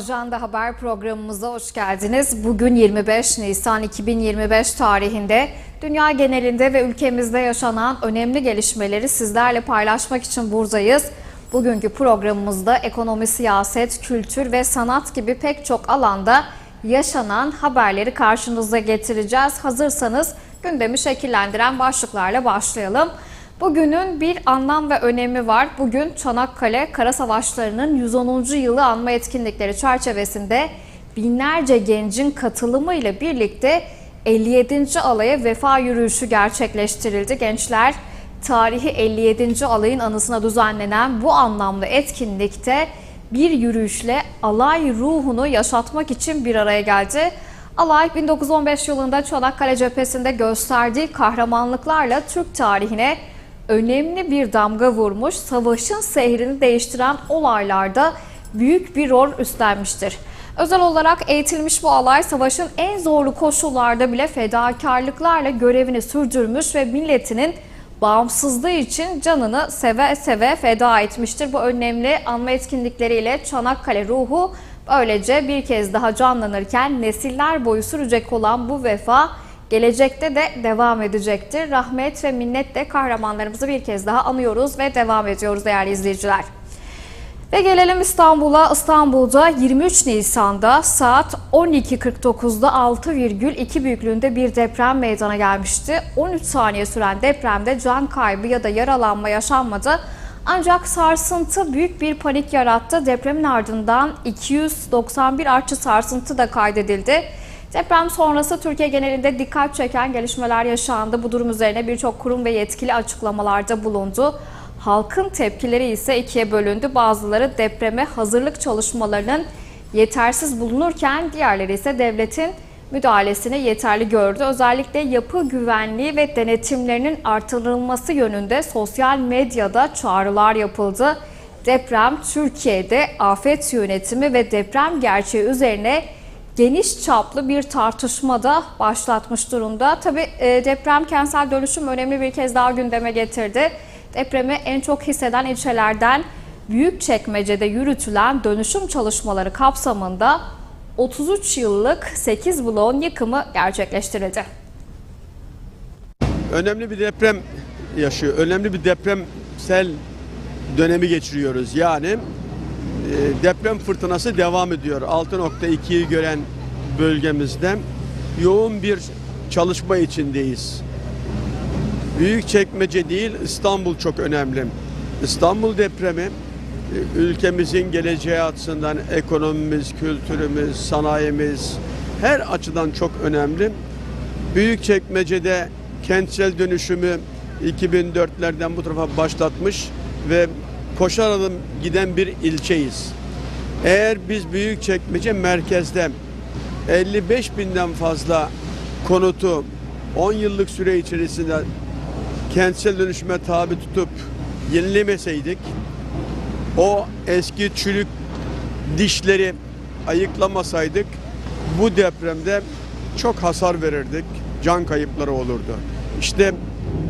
Ajanda Haber programımıza hoş geldiniz. Bugün 25 Nisan 2025 tarihinde dünya genelinde ve ülkemizde yaşanan önemli gelişmeleri sizlerle paylaşmak için buradayız. Bugünkü programımızda ekonomi, siyaset, kültür ve sanat gibi pek çok alanda yaşanan haberleri karşınıza getireceğiz. Hazırsanız gündemi şekillendiren başlıklarla başlayalım. Bugünün bir anlam ve önemi var. Bugün Çanakkale Kara Savaşları'nın 110. yılı anma etkinlikleri çerçevesinde binlerce gencin katılımı ile birlikte 57. alaya vefa yürüyüşü gerçekleştirildi. Gençler tarihi 57. alayın anısına düzenlenen bu anlamlı etkinlikte bir yürüyüşle alay ruhunu yaşatmak için bir araya geldi. Alay 1915 yılında Çanakkale cephesinde gösterdiği kahramanlıklarla Türk tarihine önemli bir damga vurmuş, savaşın seyrini değiştiren olaylarda büyük bir rol üstlenmiştir. Özel olarak eğitilmiş bu alay savaşın en zorlu koşullarda bile fedakarlıklarla görevini sürdürmüş ve milletinin bağımsızlığı için canını seve seve feda etmiştir. Bu önemli anma etkinlikleriyle Çanakkale ruhu böylece bir kez daha canlanırken nesiller boyu sürecek olan bu vefa gelecekte de devam edecektir. Rahmet ve minnetle kahramanlarımızı bir kez daha anıyoruz ve devam ediyoruz değerli izleyiciler. Ve gelelim İstanbul'a. İstanbul'da 23 Nisan'da saat 12.49'da 6,2 büyüklüğünde bir deprem meydana gelmişti. 13 saniye süren depremde can kaybı ya da yaralanma yaşanmadı. Ancak sarsıntı büyük bir panik yarattı. Depremin ardından 291 artçı sarsıntı da kaydedildi. Deprem sonrası Türkiye genelinde dikkat çeken gelişmeler yaşandı. Bu durum üzerine birçok kurum ve yetkili açıklamalarda bulundu. Halkın tepkileri ise ikiye bölündü. Bazıları depreme hazırlık çalışmalarının yetersiz bulunurken diğerleri ise devletin müdahalesini yeterli gördü. Özellikle yapı güvenliği ve denetimlerinin artırılması yönünde sosyal medyada çağrılar yapıldı. Deprem Türkiye'de afet yönetimi ve deprem gerçeği üzerine geniş çaplı bir tartışma da başlatmış durumda. Tabii e, deprem kentsel dönüşüm önemli bir kez daha gündeme getirdi. Depremi en çok hisseden ilçelerden Büyükçekmece'de yürütülen dönüşüm çalışmaları kapsamında 33 yıllık 8 bloğun yıkımı gerçekleştirildi. önemli bir deprem yaşıyor. Önemli bir depremsel dönemi geçiriyoruz. Yani deprem fırtınası devam ediyor. 6.2'yi gören bölgemizde yoğun bir çalışma içindeyiz. Büyük çekmece değil İstanbul çok önemli. İstanbul depremi e, ülkemizin geleceği açısından ekonomimiz, kültürümüz, sanayimiz her açıdan çok önemli. Büyükçekmece'de kentsel dönüşümü 2004'lerden bu tarafa başlatmış ve koşar adım giden bir ilçeyiz. Eğer biz Büyükçekmece merkezde 55 binden fazla konutu 10 yıllık süre içerisinde kentsel dönüşüme tabi tutup yenilemeseydik o eski çürük dişleri ayıklamasaydık bu depremde çok hasar verirdik. Can kayıpları olurdu. İşte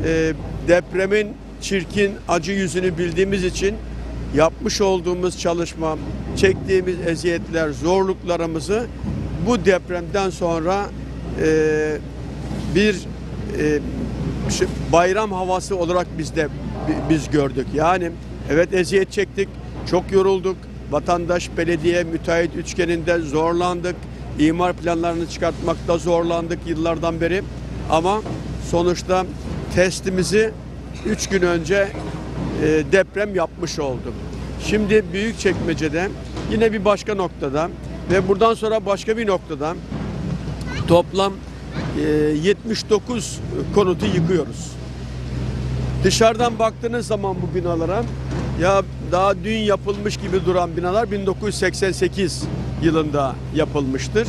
e, depremin çirkin acı yüzünü bildiğimiz için yapmış olduğumuz çalışma, çektiğimiz eziyetler, zorluklarımızı bu depremden sonra e, bir e, bayram havası olarak biz de bi- biz gördük. Yani evet eziyet çektik, çok yorulduk. Vatandaş, belediye, müteahhit üçgeninde zorlandık. İmar planlarını çıkartmakta zorlandık yıllardan beri. Ama sonuçta testimizi 3 gün önce e, deprem yapmış olduk. Şimdi Büyükçekmece'de yine bir başka noktada ve buradan sonra başka bir noktada toplam e, 79 konutu yıkıyoruz. Dışarıdan baktığınız zaman bu binalara ya daha dün yapılmış gibi duran binalar 1988 yılında yapılmıştır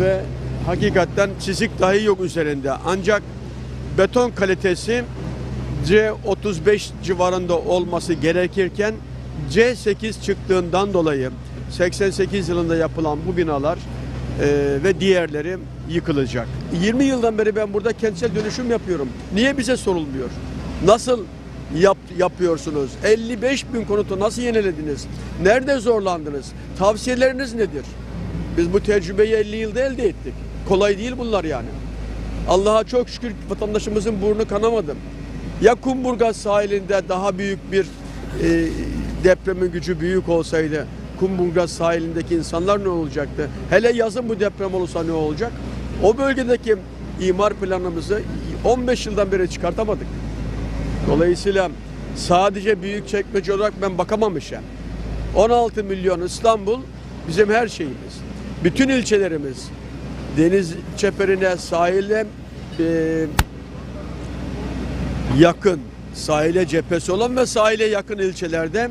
ve hakikaten çizik dahi yok üzerinde. Ancak beton kalitesi C35 civarında olması gerekirken C8 çıktığından dolayı 88 yılında yapılan bu binalar e, ve diğerleri yıkılacak. 20 yıldan beri ben burada kentsel dönüşüm yapıyorum. Niye bize sorulmuyor? Nasıl yap, yapıyorsunuz? 55 bin konutu nasıl yenilediniz? Nerede zorlandınız? Tavsiyeleriniz nedir? Biz bu tecrübeyi 50 yılda elde ettik. Kolay değil bunlar yani. Allah'a çok şükür vatandaşımızın burnu kanamadı. Ya Kumburgaz sahilinde daha büyük bir e, depremin gücü büyük olsaydı Kumburgaz sahilindeki insanlar ne olacaktı? Hele yazın bu deprem olursa ne olacak? O bölgedeki imar planımızı 15 yıldan beri çıkartamadık. Dolayısıyla sadece büyük çekmece olarak ben bakamam işe. 16 milyon İstanbul bizim her şeyimiz. Bütün ilçelerimiz deniz çeperine, sahile e, yakın, sahile cephesi olan ve sahile yakın ilçelerde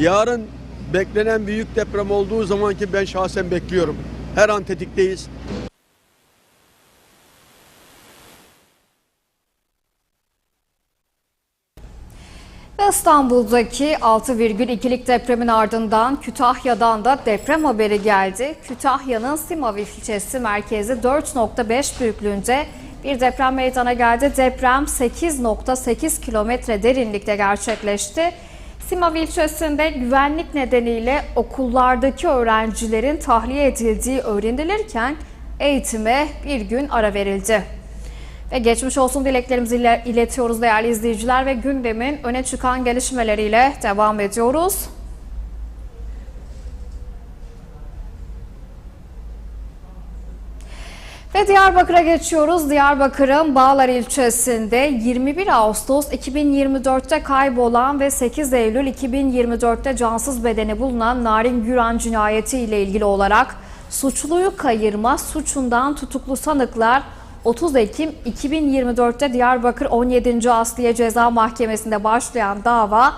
yarın beklenen büyük deprem olduğu zaman ki ben şahsen bekliyorum. Her an tetikteyiz. İstanbul'daki 6,2'lik depremin ardından Kütahya'dan da deprem haberi geldi. Kütahya'nın Simav ilçesi merkezi 4.5 büyüklüğünde bir deprem meydana geldi. Deprem 8.8 kilometre derinlikte gerçekleşti. Simav ilçesinde güvenlik nedeniyle okullardaki öğrencilerin tahliye edildiği öğrenilirken eğitime bir gün ara verildi. Ve geçmiş olsun dileklerimizi ile- iletiyoruz değerli izleyiciler ve gündemin öne çıkan gelişmeleriyle devam ediyoruz. Ve Diyarbakır'a geçiyoruz. Diyarbakır'ın Bağlar ilçesinde 21 Ağustos 2024'te kaybolan ve 8 Eylül 2024'te cansız bedeni bulunan Narin Güran cinayeti ile ilgili olarak suçluyu kayırma suçundan tutuklu sanıklar 30 Ekim 2024'te Diyarbakır 17. Asliye Ceza Mahkemesi'nde başlayan dava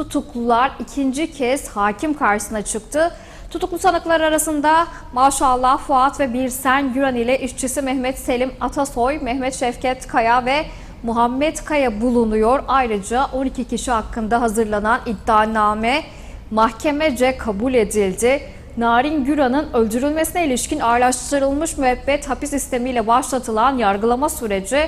tutuklular ikinci kez hakim karşısına çıktı. Tutuklu sanıklar arasında maşallah Fuat ve Birsen Güran ile işçisi Mehmet Selim Atasoy, Mehmet Şevket Kaya ve Muhammed Kaya bulunuyor. Ayrıca 12 kişi hakkında hazırlanan iddianame mahkemece kabul edildi. Narin Güran'ın öldürülmesine ilişkin ağırlaştırılmış müebbet hapis istemiyle başlatılan yargılama süreci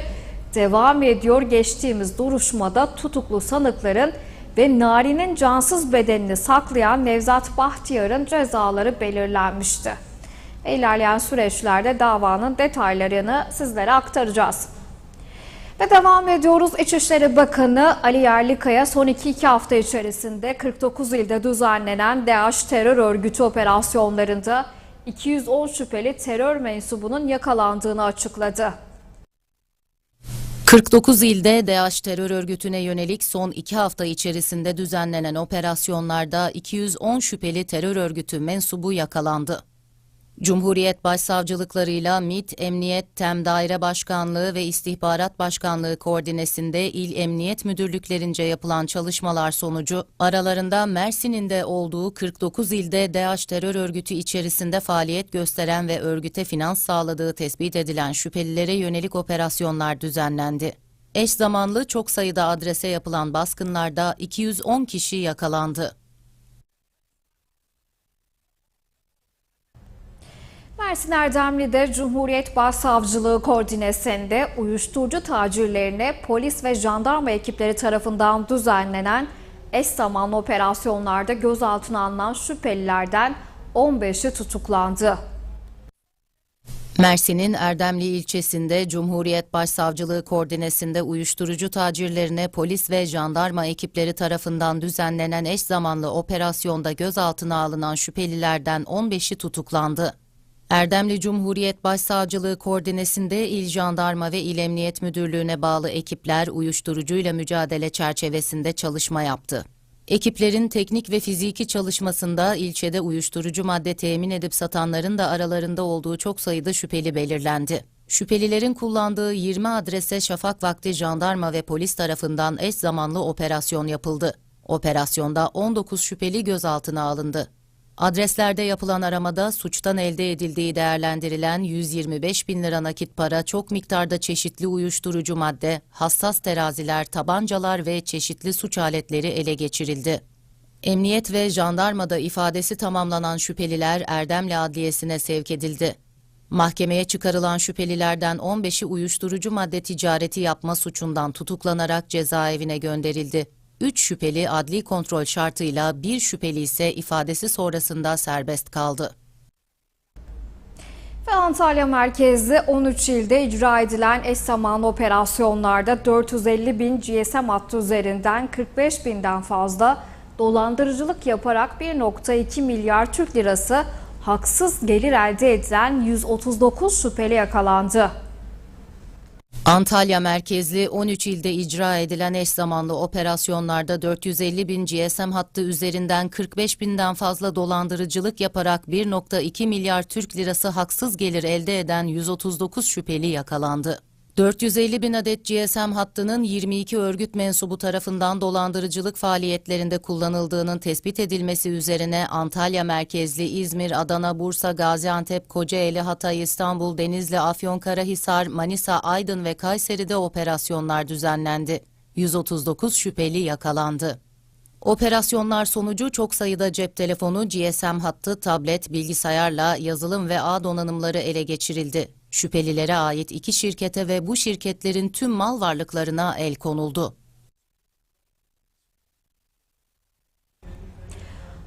devam ediyor. Geçtiğimiz duruşmada tutuklu sanıkların ve Nari'nin cansız bedenini saklayan Nevzat Bahtiyar'ın cezaları belirlenmişti. Ve İlerleyen süreçlerde davanın detaylarını sizlere aktaracağız. Ve devam ediyoruz. İçişleri Bakanı Ali Yerlikaya son 2-2 hafta içerisinde 49 ilde düzenlenen DAEŞ terör örgütü operasyonlarında 210 şüpheli terör mensubunun yakalandığını açıkladı. 49 ilde DAEŞ terör örgütüne yönelik son iki hafta içerisinde düzenlenen operasyonlarda 210 şüpheli terör örgütü mensubu yakalandı. Cumhuriyet Başsavcılıklarıyla MİT, Emniyet Tem Daire Başkanlığı ve İstihbarat Başkanlığı koordinesinde il emniyet müdürlüklerince yapılan çalışmalar sonucu aralarında Mersin'in de olduğu 49 ilde DAEŞ terör örgütü içerisinde faaliyet gösteren ve örgüte finans sağladığı tespit edilen şüphelilere yönelik operasyonlar düzenlendi. Eş zamanlı çok sayıda adrese yapılan baskınlarda 210 kişi yakalandı. Mersin Erdemli'de Cumhuriyet Başsavcılığı koordinesinde uyuşturucu tacirlerine polis ve jandarma ekipleri tarafından düzenlenen eş zamanlı operasyonlarda gözaltına alınan şüphelilerden 15'i tutuklandı. Mersin'in Erdemli ilçesinde Cumhuriyet Başsavcılığı koordinesinde uyuşturucu tacirlerine polis ve jandarma ekipleri tarafından düzenlenen eş zamanlı operasyonda gözaltına alınan şüphelilerden 15'i tutuklandı. Erdemli Cumhuriyet Başsavcılığı koordinesinde İl Jandarma ve İl Emniyet Müdürlüğü'ne bağlı ekipler uyuşturucuyla mücadele çerçevesinde çalışma yaptı. Ekiplerin teknik ve fiziki çalışmasında ilçede uyuşturucu madde temin edip satanların da aralarında olduğu çok sayıda şüpheli belirlendi. Şüphelilerin kullandığı 20 adrese şafak vakti jandarma ve polis tarafından eş zamanlı operasyon yapıldı. Operasyonda 19 şüpheli gözaltına alındı. Adreslerde yapılan aramada suçtan elde edildiği değerlendirilen 125 bin lira nakit para, çok miktarda çeşitli uyuşturucu madde, hassas teraziler, tabancalar ve çeşitli suç aletleri ele geçirildi. Emniyet ve jandarmada ifadesi tamamlanan şüpheliler Erdemli Adliyesi'ne sevk edildi. Mahkemeye çıkarılan şüphelilerden 15'i uyuşturucu madde ticareti yapma suçundan tutuklanarak cezaevine gönderildi. 3 şüpheli adli kontrol şartıyla bir şüpheli ise ifadesi sonrasında serbest kaldı. Ve Antalya merkezli 13 ilde icra edilen eş zamanlı operasyonlarda 450 bin GSM hattı üzerinden 45 binden fazla dolandırıcılık yaparak 1.2 milyar Türk lirası haksız gelir elde edilen 139 şüpheli yakalandı. Antalya merkezli 13 ilde icra edilen eş zamanlı operasyonlarda 450 bin GSM hattı üzerinden 45 binden fazla dolandırıcılık yaparak 1.2 milyar Türk lirası haksız gelir elde eden 139 şüpheli yakalandı. 450 bin adet GSM hattının 22 örgüt mensubu tarafından dolandırıcılık faaliyetlerinde kullanıldığının tespit edilmesi üzerine Antalya merkezli İzmir, Adana, Bursa, Gaziantep, Kocaeli, Hatay, İstanbul, Denizli, Afyonkarahisar, Manisa, Aydın ve Kayseri'de operasyonlar düzenlendi. 139 şüpheli yakalandı. Operasyonlar sonucu çok sayıda cep telefonu, GSM hattı, tablet, bilgisayarla yazılım ve ağ donanımları ele geçirildi. Şüphelilere ait iki şirkete ve bu şirketlerin tüm mal varlıklarına el konuldu.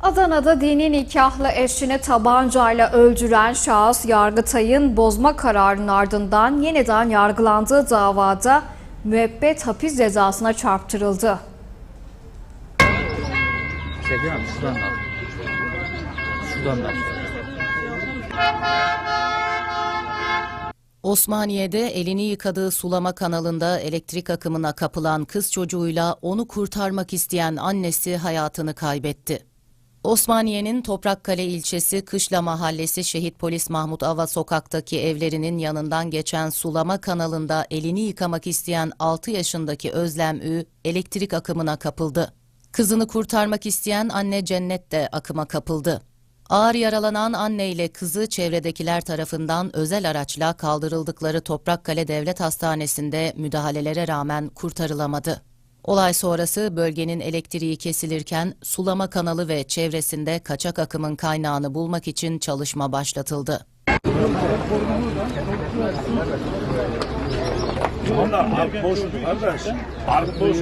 Adana'da dini nikahlı eşini tabancayla öldüren şahıs Yargıtay'ın bozma kararının ardından yeniden yargılandığı davada müebbet hapis cezasına çarptırıldı. Şuradan da. Şuradan da. Osmaniye'de elini yıkadığı sulama kanalında elektrik akımına kapılan kız çocuğuyla onu kurtarmak isteyen annesi hayatını kaybetti. Osmaniye'nin Toprakkale ilçesi Kışla Mahallesi Şehit Polis Mahmut Ava sokaktaki evlerinin yanından geçen sulama kanalında elini yıkamak isteyen 6 yaşındaki Özlem Ü elektrik akımına kapıldı. Kızını kurtarmak isteyen anne Cennet de akıma kapıldı. Ağır yaralanan anne ile kızı çevredekiler tarafından özel araçla kaldırıldıkları Toprakkale Devlet Hastanesi'nde müdahalelere rağmen kurtarılamadı. Olay sonrası bölgenin elektriği kesilirken sulama kanalı ve çevresinde kaçak akımın kaynağını bulmak için çalışma başlatıldı. Ark boş kardeş. Ark boş.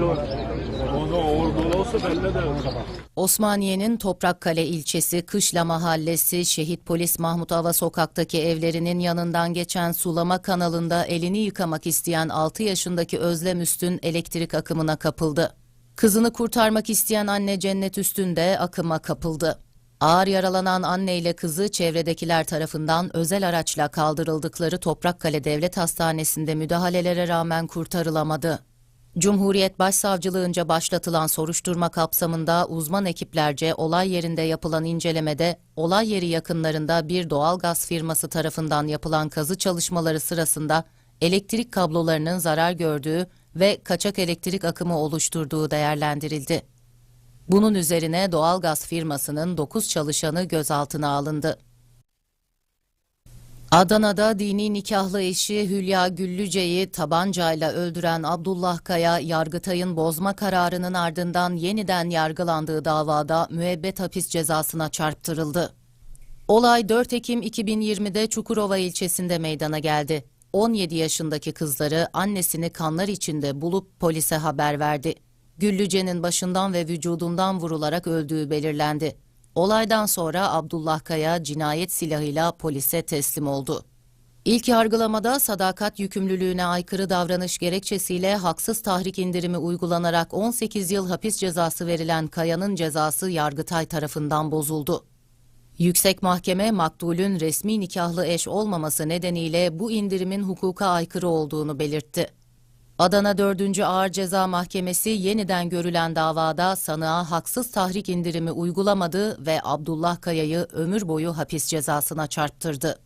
Osmaniye'nin Toprakkale ilçesi Kışla Mahallesi Şehit Polis Mahmut Ava sokaktaki evlerinin yanından geçen sulama kanalında elini yıkamak isteyen 6 yaşındaki Özlem Üstün elektrik akımına kapıldı. Kızını kurtarmak isteyen anne Cennet Üstün de akıma kapıldı. Ağır yaralanan anne ile kızı çevredekiler tarafından özel araçla kaldırıldıkları Toprakkale Devlet Hastanesi'nde müdahalelere rağmen kurtarılamadı. Cumhuriyet Başsavcılığınca başlatılan soruşturma kapsamında uzman ekiplerce olay yerinde yapılan incelemede olay yeri yakınlarında bir doğal gaz firması tarafından yapılan kazı çalışmaları sırasında elektrik kablolarının zarar gördüğü ve kaçak elektrik akımı oluşturduğu değerlendirildi. Bunun üzerine doğal gaz firmasının 9 çalışanı gözaltına alındı. Adana'da dini nikahlı eşi Hülya Güllüce'yi tabancayla öldüren Abdullah Kaya, Yargıtay'ın bozma kararının ardından yeniden yargılandığı davada müebbet hapis cezasına çarptırıldı. Olay 4 Ekim 2020'de Çukurova ilçesinde meydana geldi. 17 yaşındaki kızları annesini kanlar içinde bulup polise haber verdi. Güllüce'nin başından ve vücudundan vurularak öldüğü belirlendi. Olaydan sonra Abdullah Kaya cinayet silahıyla polise teslim oldu. İlk yargılamada sadakat yükümlülüğüne aykırı davranış gerekçesiyle haksız tahrik indirimi uygulanarak 18 yıl hapis cezası verilen Kaya'nın cezası Yargıtay tarafından bozuldu. Yüksek Mahkeme maktulün resmi nikahlı eş olmaması nedeniyle bu indirimin hukuka aykırı olduğunu belirtti. Adana 4. Ağır Ceza Mahkemesi yeniden görülen davada sanığa haksız tahrik indirimi uygulamadı ve Abdullah Kaya'yı ömür boyu hapis cezasına çarptırdı.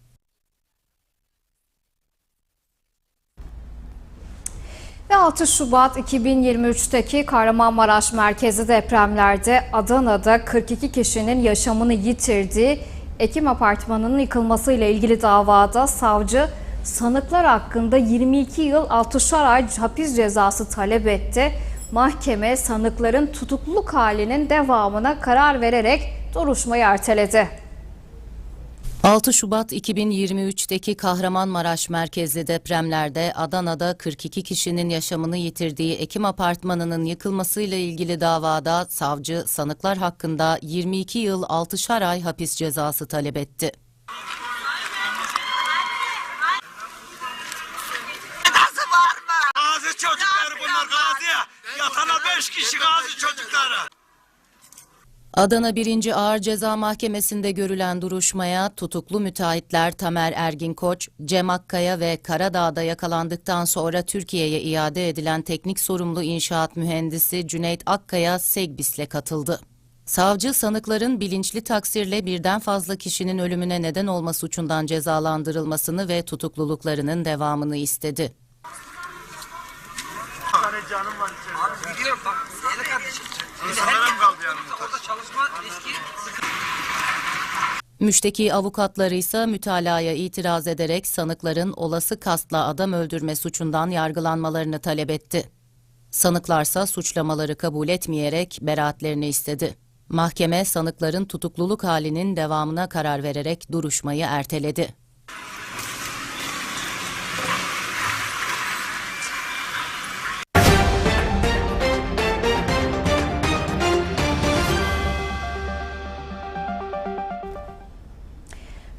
Ve 6 Şubat 2023'teki Kahramanmaraş merkezi depremlerde Adana'da 42 kişinin yaşamını yitirdiği Ekim Apartmanı'nın yıkılmasıyla ilgili davada savcı sanıklar hakkında 22 yıl 6'şar ay hapis cezası talep etti. Mahkeme sanıkların tutukluluk halinin devamına karar vererek duruşmayı erteledi. 6 Şubat 2023'teki Kahramanmaraş merkezli depremlerde Adana'da 42 kişinin yaşamını yitirdiği Ekim Apartmanı'nın yıkılmasıyla ilgili davada savcı sanıklar hakkında 22 yıl 6'şar ay hapis cezası talep etti. Gazi çocukları bunlar gazi ya. Yatana beş kişi gazi çocukları. Adana 1. Ağır Ceza Mahkemesi'nde görülen duruşmaya tutuklu müteahhitler Tamer Ergin Koç, Cem Akkaya ve Karadağ'da yakalandıktan sonra Türkiye'ye iade edilen teknik sorumlu inşaat mühendisi Cüneyt Akkaya Segbis'le katıldı. Savcı sanıkların bilinçli taksirle birden fazla kişinin ölümüne neden olma suçundan cezalandırılmasını ve tutukluluklarının devamını istedi. Biliyorum bak Zeynep kardeşim. İnsanlarım kaldı yanımda. Orada çalışma eski Müşteki avukatları ise mütalaya itiraz ederek sanıkların olası kastla adam öldürme suçundan yargılanmalarını talep etti. Sanıklarsa suçlamaları kabul etmeyerek beraatlerini istedi. Mahkeme sanıkların tutukluluk halinin devamına karar vererek duruşmayı erteledi.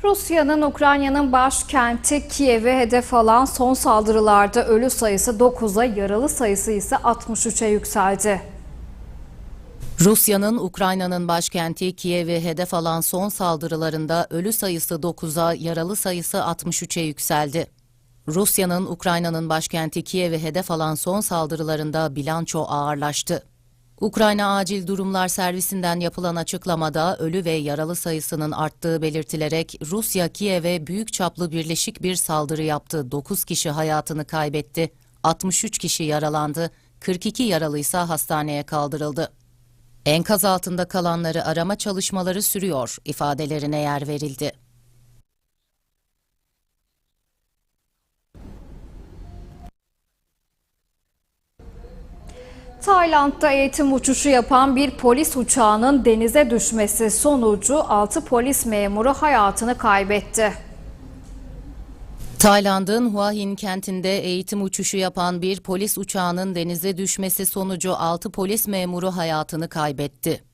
Rusya'nın Ukrayna'nın başkenti Kiev'i hedef alan son saldırılarda ölü sayısı 9'a, yaralı sayısı ise 63'e yükseldi. Rusya'nın Ukrayna'nın başkenti Kiev'i hedef alan son saldırılarında ölü sayısı 9'a, yaralı sayısı 63'e yükseldi. Rusya'nın Ukrayna'nın başkenti Kiev'i hedef alan son saldırılarında bilanço ağırlaştı. Ukrayna Acil Durumlar Servisinden yapılan açıklamada ölü ve yaralı sayısının arttığı belirtilerek Rusya Kiev'e büyük çaplı birleşik bir saldırı yaptı. 9 kişi hayatını kaybetti, 63 kişi yaralandı, 42 yaralıysa hastaneye kaldırıldı. Enkaz altında kalanları arama çalışmaları sürüyor ifadelerine yer verildi. Tayland'da eğitim uçuşu yapan bir polis uçağının denize düşmesi sonucu 6 polis memuru hayatını kaybetti. Tayland'ın Hua Hin kentinde eğitim uçuşu yapan bir polis uçağının denize düşmesi sonucu 6 polis memuru hayatını kaybetti.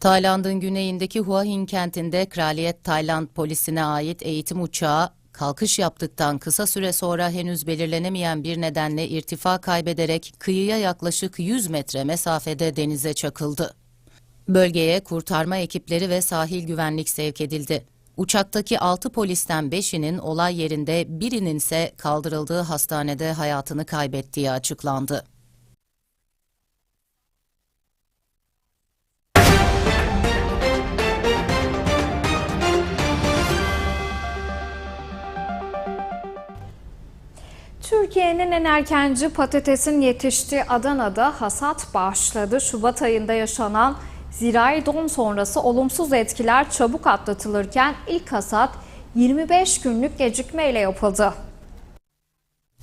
Tayland'ın güneyindeki Hua Hin kentinde Kraliyet Tayland polisine ait eğitim uçağı kalkış yaptıktan kısa süre sonra henüz belirlenemeyen bir nedenle irtifa kaybederek kıyıya yaklaşık 100 metre mesafede denize çakıldı. Bölgeye kurtarma ekipleri ve sahil güvenlik sevk edildi. Uçaktaki 6 polisten 5'inin olay yerinde, birinin ise kaldırıldığı hastanede hayatını kaybettiği açıklandı. Türkiye'nin en erkenci patatesin yetiştiği Adana'da hasat başladı. Şubat ayında yaşanan zirai don sonrası olumsuz etkiler çabuk atlatılırken ilk hasat 25 günlük gecikmeyle yapıldı.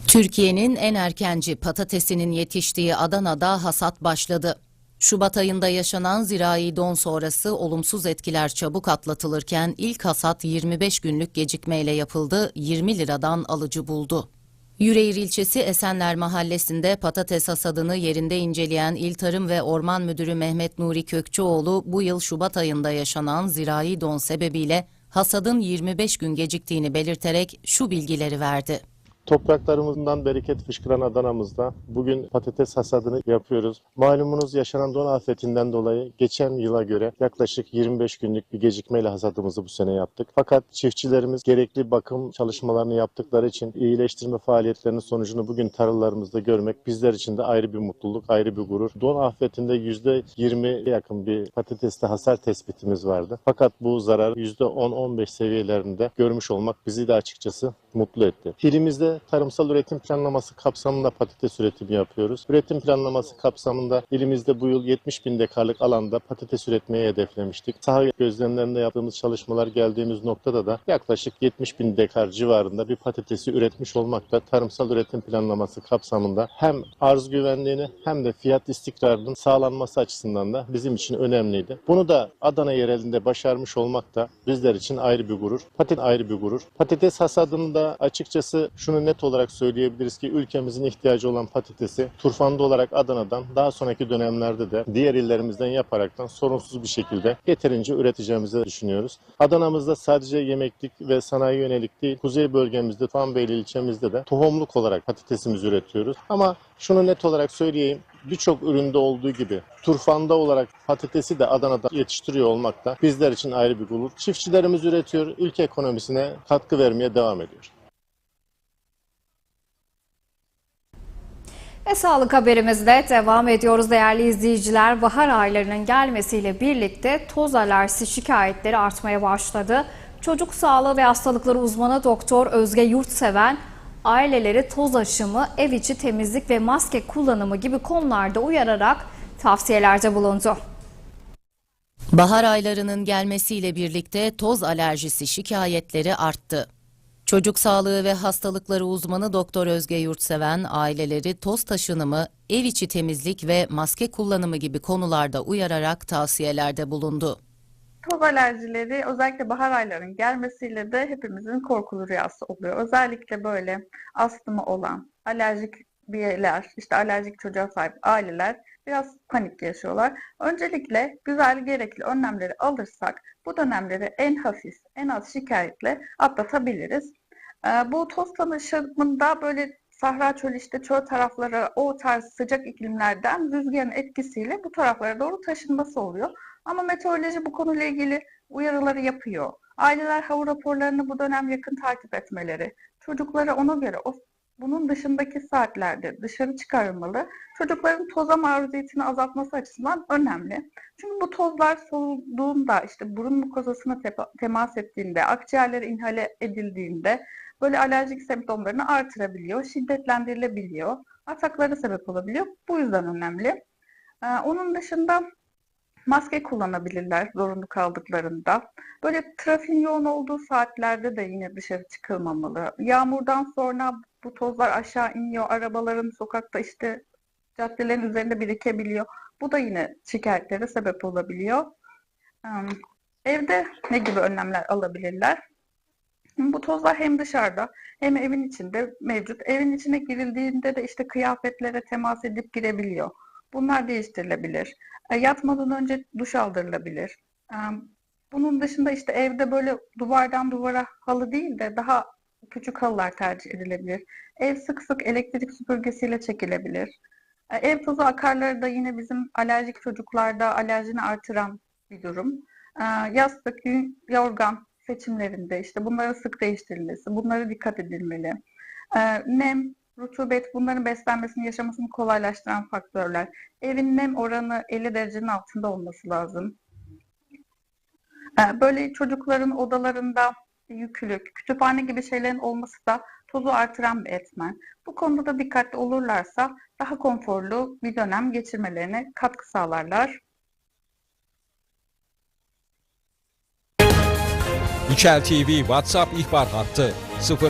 Türkiye'nin en erkenci patatesinin yetiştiği Adana'da hasat başladı. Şubat ayında yaşanan zirai don sonrası olumsuz etkiler çabuk atlatılırken ilk hasat 25 günlük gecikmeyle yapıldı, 20 liradan alıcı buldu. Yüreğir ilçesi Esenler Mahallesi'nde patates hasadını yerinde inceleyen İl Tarım ve Orman Müdürü Mehmet Nuri Kökçüoğlu bu yıl Şubat ayında yaşanan zirai don sebebiyle hasadın 25 gün geciktiğini belirterek şu bilgileri verdi. Topraklarımızdan bereket fışkıran Adana'mızda bugün patates hasadını yapıyoruz. Malumunuz yaşanan don afetinden dolayı geçen yıla göre yaklaşık 25 günlük bir gecikmeyle hasadımızı bu sene yaptık. Fakat çiftçilerimiz gerekli bakım çalışmalarını yaptıkları için iyileştirme faaliyetlerinin sonucunu bugün tarlalarımızda görmek bizler için de ayrı bir mutluluk, ayrı bir gurur. Don afetinde %20 yakın bir patateste hasar tespitimiz vardı. Fakat bu zarar %10-15 seviyelerinde görmüş olmak bizi de açıkçası mutlu etti. İlimizde tarımsal üretim planlaması kapsamında patates üretimi yapıyoruz. Üretim planlaması kapsamında ilimizde bu yıl 70 bin dekarlık alanda patates üretmeyi hedeflemiştik. Saha gözlemlerinde yaptığımız çalışmalar geldiğimiz noktada da yaklaşık 70 bin dekar civarında bir patatesi üretmiş olmakta tarımsal üretim planlaması kapsamında hem arz güvenliğini hem de fiyat istikrarının sağlanması açısından da bizim için önemliydi. Bunu da Adana yerelinde başarmış olmak da bizler için ayrı bir gurur. Patates ayrı bir gurur. Patates hasadında açıkçası şunu net olarak söyleyebiliriz ki ülkemizin ihtiyacı olan patatesi turfanda olarak Adana'dan daha sonraki dönemlerde de diğer illerimizden yaparaktan sorunsuz bir şekilde yeterince üreteceğimizi düşünüyoruz. Adana'mızda sadece yemeklik ve sanayi yönelik değil, kuzey bölgemizde, Tuğanbeyli ilçemizde de tohumluk olarak patatesimizi üretiyoruz. Ama şunu net olarak söyleyeyim, birçok üründe olduğu gibi turfanda olarak patatesi de Adana'da yetiştiriyor olmak da bizler için ayrı bir gurur. Çiftçilerimiz üretiyor, ülke ekonomisine katkı vermeye devam ediyor. Ve sağlık haberimizle devam ediyoruz değerli izleyiciler. Bahar aylarının gelmesiyle birlikte toz alerjisi şikayetleri artmaya başladı. Çocuk sağlığı ve hastalıkları uzmanı Doktor Özge Yurtseven aileleri toz aşımı, ev içi temizlik ve maske kullanımı gibi konularda uyararak tavsiyelerde bulundu. Bahar aylarının gelmesiyle birlikte toz alerjisi şikayetleri arttı. Çocuk sağlığı ve hastalıkları uzmanı Doktor Özge Yurtseven aileleri toz taşınımı, ev içi temizlik ve maske kullanımı gibi konularda uyararak tavsiyelerde bulundu. Toz alerjileri özellikle bahar aylarının gelmesiyle de hepimizin korkulu rüyası oluyor. Özellikle böyle astımı olan, alerjik bireyler, işte alerjik çocuğa sahip aileler biraz panik yaşıyorlar. Öncelikle güzel gerekli önlemleri alırsak bu dönemleri en hafif, en az şikayetle atlatabiliriz. Ee, Bu toz tanışımında böyle Sahra çölü işte çöl tarafları o tarz sıcak iklimlerden rüzgarın etkisiyle bu taraflara doğru taşınması oluyor. Ama meteoroloji bu konuyla ilgili uyarıları yapıyor. Aileler hava raporlarını bu dönem yakın takip etmeleri, çocukları ona göre o bunun dışındaki saatlerde dışarı çıkarılmalı. Çocukların toza maruziyetini azaltması açısından önemli. Çünkü bu tozlar soluduğunda, işte burun mukozasına temas ettiğinde, akciğerlere inhale edildiğinde böyle alerjik semptomlarını artırabiliyor, şiddetlendirilebiliyor, ataklara sebep olabiliyor. Bu yüzden önemli. Ee, onun dışında maske kullanabilirler zorunlu kaldıklarında. Böyle trafiğin yoğun olduğu saatlerde de yine dışarı çıkılmamalı. Yağmurdan sonra bu tozlar aşağı iniyor, arabaların sokakta işte caddelerin üzerinde birikebiliyor. Bu da yine şikayetlere sebep olabiliyor. Ee, Evde ne gibi önlemler alabilirler? Bu tozlar hem dışarıda hem evin içinde mevcut. Evin içine girildiğinde de işte kıyafetlere temas edip girebiliyor. Bunlar değiştirilebilir. E, Yatmadan önce duş aldırılabilir. E, Bunun dışında işte evde böyle duvardan duvara halı değil de daha küçük halılar tercih edilebilir. Ev sık sık elektrik süpürgesiyle çekilebilir. E, Ev tozu akarları da yine bizim alerjik çocuklarda alerjini artıran bir durum. E, Yastık, yorgan seçimlerinde işte bunların sık değiştirilmesi, bunlara dikkat edilmeli. E, Nem, rutubet bunların beslenmesini, yaşamasını kolaylaştıran faktörler. Evin nem oranı 50 derecenin altında olması lazım. Ee, Böyle çocukların odalarında yükülük, kütüphane gibi şeylerin olması da tozu artıran bir etmen. Bu konuda da dikkatli olurlarsa daha konforlu bir dönem geçirmelerine katkı sağlarlar. Üçel TV WhatsApp ihbar hattı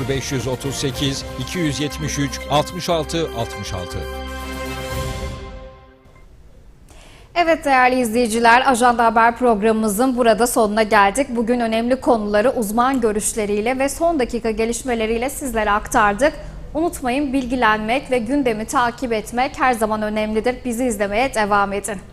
0538 273 66 66. Evet değerli izleyiciler, Ajanda Haber programımızın burada sonuna geldik. Bugün önemli konuları uzman görüşleriyle ve son dakika gelişmeleriyle sizlere aktardık. Unutmayın bilgilenmek ve gündemi takip etmek her zaman önemlidir. Bizi izlemeye devam edin.